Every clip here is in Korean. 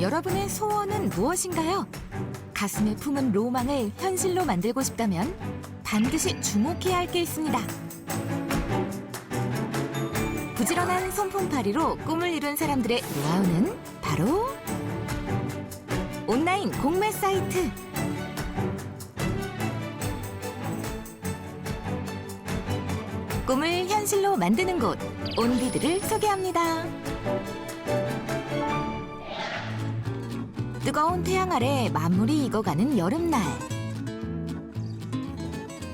여러분의 소원은 무엇인가요? 가슴에 품은 로망을 현실로 만들고 싶다면 반드시 주목해야 할 게 있습니다. 부지런한 손품팔이로 꿈을 이룬 사람들의 노하우는 바로 온라인 공매 사이트. 꿈을 현실로 만드는 곳 온비드를 소개합니다. 뜨거운 태양 아래 만물이 익어가는 여름날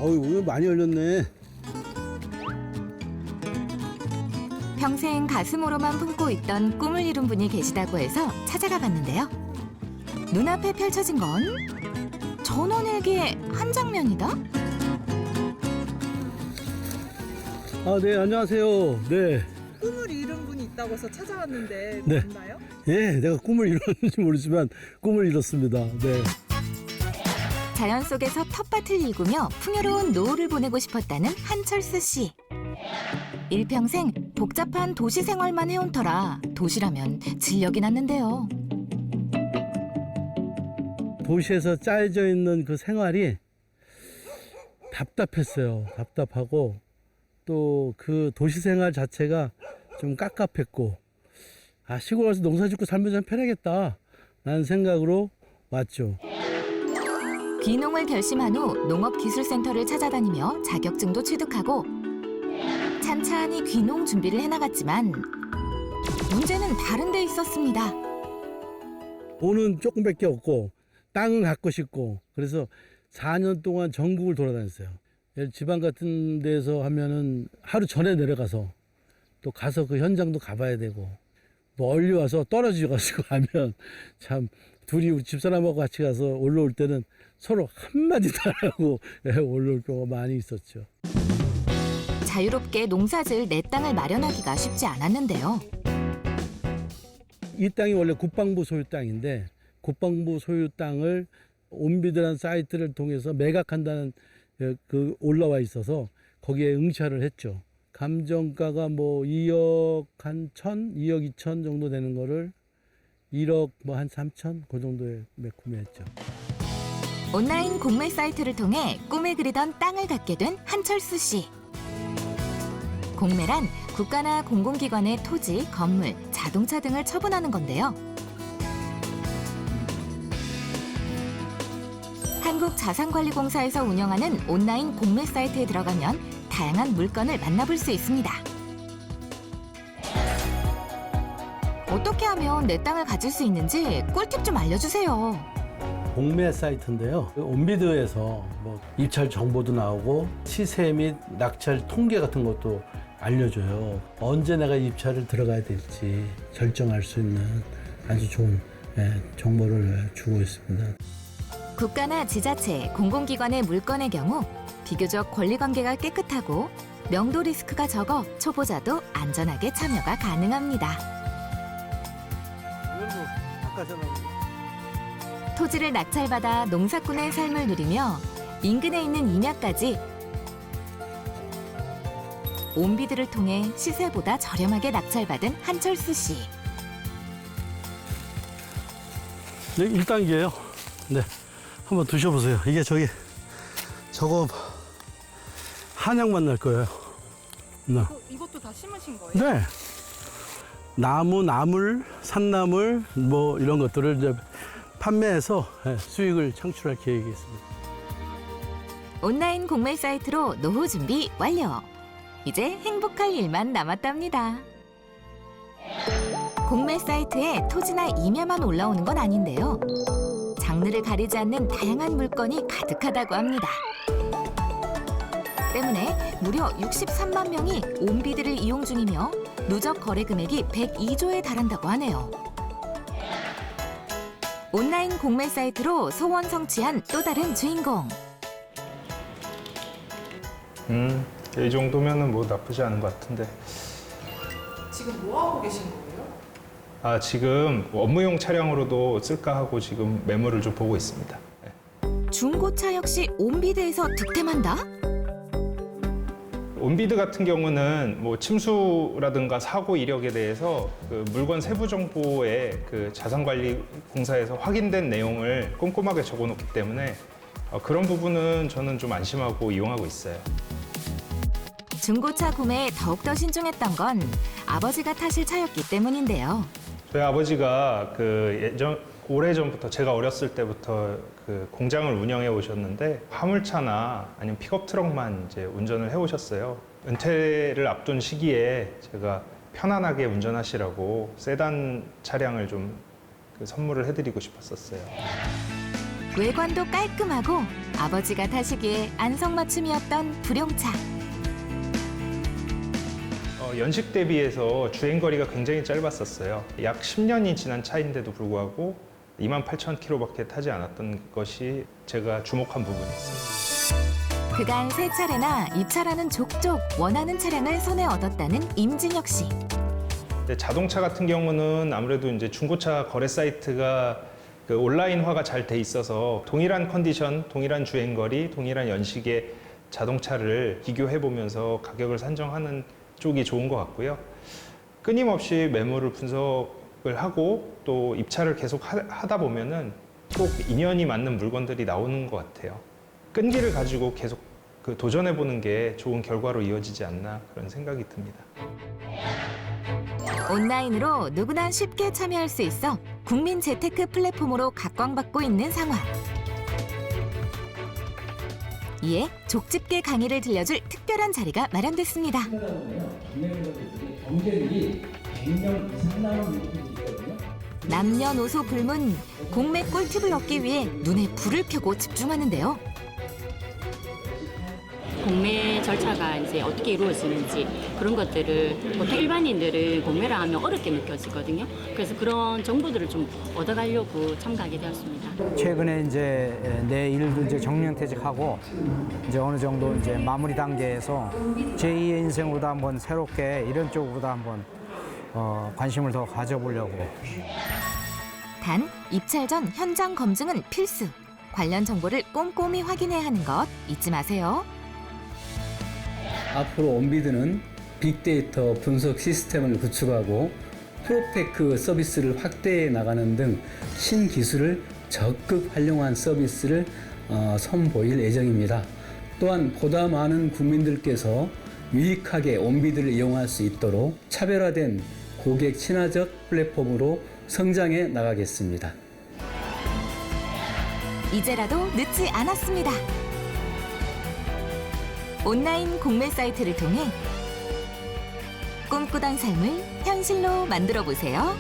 어우 오늘 많이 열렸네. 평생 가슴으로만 품고 있던 꿈을 이룬 분이 계시다고 해서 찾아가 봤는데요. 눈앞에 펼쳐진 건 전원일기의 한 장면이다. 아 네 안녕하세요. 네. 꿈을 이룬 있다고 해서 찾아왔는데 네. 맞나요? 예 내가 꿈을 이뤘는지 모르지만 꿈을 이뤘습니다. 네. 자연 속에서 텃밭을 일구며 풍요로운 노후를 보내고 싶었다는 한철수 씨. 일평생 복잡한 도시 생활만 해온 터라 도시라면 진력이 났는데요. 도시에서 짜여져 있는 그 생활이 답답했어요. 답답하고 또 그 도시 생활 자체가 좀 깝깝했고 아 시골 가서 농사 짓고 살면 좀 편하겠다 라는 생각으로 왔죠. 귀농을 결심한 후 농업기술센터를 찾아다니며 자격증도 취득하고 찬찬히 귀농 준비를 해나갔지만 문제는 다른 데 있었습니다. 돈은 조금밖에 없고 땅은 갖고 싶고 그래서 4년 동안 전국을 돌아다녔어요. 지방 같은 데서 하면은 하루 전에 내려가서 또 가서 그 현장도 가봐야 되고 멀리 와서 떨어져 가지고 하면 참 둘이 우리 집사람하고 같이 가서 올라올 때는 서로 한마디도 안 하고 예, 올라올 경우가 많이 있었죠. 자유롭게 농사질 내 땅을 마련하기가 쉽지 않았는데요. 이 땅이 원래 국방부 소유 땅인데 국방부 소유 땅을 온비드라는 사이트를 통해서 매각한다는 예, 그 올라와 있어서 거기에 응찰을 했죠. 감정가가 뭐 2억 한 천, 2억 2천 정도 되는 거를 1억 뭐 한 3천 그 정도에 매- 구매했죠. 온라인 공매 사이트를 통해 꿈에 그리던 땅을 갖게 된 한철수 씨. 공매란 국가나 공공기관의 토지, 건물, 자동차 등을 처분하는 건데요. 한국자산관리공사에서 운영하는 온라인 공매 사이트에 들어가면 다양한 물건을 만나볼 수 있습니다. 어떻게 하면 내 땅을 가질 수 있는지 꿀팁 좀 알려주세요. 공매 사이트인데요. 그 온비드에서 뭐 입찰 정보도 나오고 시세 및 낙찰 통계 같은 것도 알려줘요. 언제 내가 입찰을 들어가야 될지 결정할 수 있는 아주 좋은 예, 정보를 주고 있습니다. 국가나 지자체, 공공기관의 물건의 경우 비교적 권리관계가 깨끗하고 명도 리스크가 적어 초보자도 안전하게 참여가 가능합니다. 토지를 낙찰받아 농사꾼의 삶을 누리며 인근에 있는 임야까지 온비드를 통해 시세보다 저렴하게 낙찰받은 한철수 씨. 네, 1단계예요. 네. 한번 드셔보세요. 이게 저기 저거 한약만 날 거예요. 네. 이것도 다 심으신 거예요? 네. 나무, 나물, 산나물 뭐 이런 것들을 이제 판매해서 예, 수익을 창출할 계획이 있습니다. 온라인 공매 사이트로 노후 준비 완료. 이제 행복할 일만 남았답니다. 공매 사이트에 토지나 임야만 올라오는 건 아닌데요. 장르를 가리지 않는 다양한 물건이 가득하다고 합니다. 때문에 무려 63만 명이 온비드를 이용 중이며 누적 거래 금액이 102조에 달한다고 하네요. 온라인 공매 사이트로 소원 성취한 또 다른 주인공. 음, 이 정도면은 뭐 나쁘지 않은 것 같은데. 지금 뭐 하고 계신 거예요? 아, 지금 업무용 차량으로도 쓸까 하고 지금 매물을 좀 보고 있습니다. 네. 중고차 역시 온비드에서 득템한다? 온비드 같은 경우는 뭐 침수라든가 사고 이력에 대해서 그 물건 세부 정보에 그 자산관리 공사에서 확인된 내용을 꼼꼼하게 적어놓기 때문에 어, 그런 부분은 저는 좀 안심하고 이용하고 있어요. 중고차 구매에 더욱더 신중했던 건 아버지가 타실 차였기 때문인데요. 저희 아버지가 그 예전 오래 전부터 제가 어렸을 때부터 그 공장을 운영해 오셨는데 화물차나 아니면 픽업 트럭만 이제 운전을 해 오셨어요. 은퇴를 앞둔 시기에 제가 편안하게 운전하시라고 세단 차량을 좀 그 선물을 해드리고 싶었었어요. 외관도 깔끔하고 아버지가 타시기에 안성맞춤이었던 불용차. 어, 연식 대비해서 주행 거리가 굉장히 짧았었어요. 약 10년이 지난 차인데도 불구하고 2만 8천 킬로밖에 타지 않았던 것이 제가 주목한 부분이었습니다. 그간 세 차례나 입차라는 족족 원하는 차량을 손에 얻었다는 임진혁 씨. 근데 자동차 같은 경우는 아무래도 이제 중고차 거래 사이트가 그 온라인화가 잘 돼 있어서 동일한 컨디션, 동일한 주행거리, 동일한 연식의 자동차를 비교해 보면서 가격을 산정하는 쪽이 좋은 것 같고요. 끊임없이 매물을 분석을 하고 또 입찰을 계속 하- 하다 보면은 꼭 인연이 맞는 물건들이 나오는 것 같아요. 끈기를 가지고 계속 그 도전해 보는 게 좋은 결과로 이어지지 않나 그런 생각이 듭니다. 온라인으로 누구나 쉽게 참여할 수 있어 국민 재테크 플랫폼으로 각광받고 있는 상황. 이에 족집게 강의를 들려줄 특별한 자리가 마련됐습니다. 경쟁이 100명 이상 나오는 분들이 있거든요. 남녀노소 불문 공매 꿀팁을 얻기 위해 눈에 불을 켜고 집중하는데요. 공매 절차가 이제 어떻게 이루어지는지 그런 것들을 보통 일반인들은 공매를 하면 어렵게 느껴지거든요. 그래서 그런 정보들을 좀 얻어가려고 참가하게 되었습니다. 최근에 이제 내 일도 이제 정년퇴직하고 이제 어느 정도 이제 마무리 단계에서 제2의 인생으로도 한번 새롭게 이런 쪽으로도 한번 어, 관심을 더 가져보려고 단 입찰 전 현장 검증은 필수. 관련 정보를 꼼꼼히 확인해야 하는 것 잊지 마세요. 앞으로 온비드는 빅데이터 분석 시스템을 구축하고 프로테크 서비스를 확대해 나가는 등 신기술을 적극 활용한 서비스를 어, 선보일 예정입니다. 또한 보다 많은 국민들께서 유익하게 온비드를 이용할 수 있도록 차별화된 고객 친화적 플랫폼으로 성장해 나가겠습니다. 이제라도 늦지 않았습니다. 온라인 공매 사이트를 통해 꿈꾸던 삶을 현실로 만들어 보세요.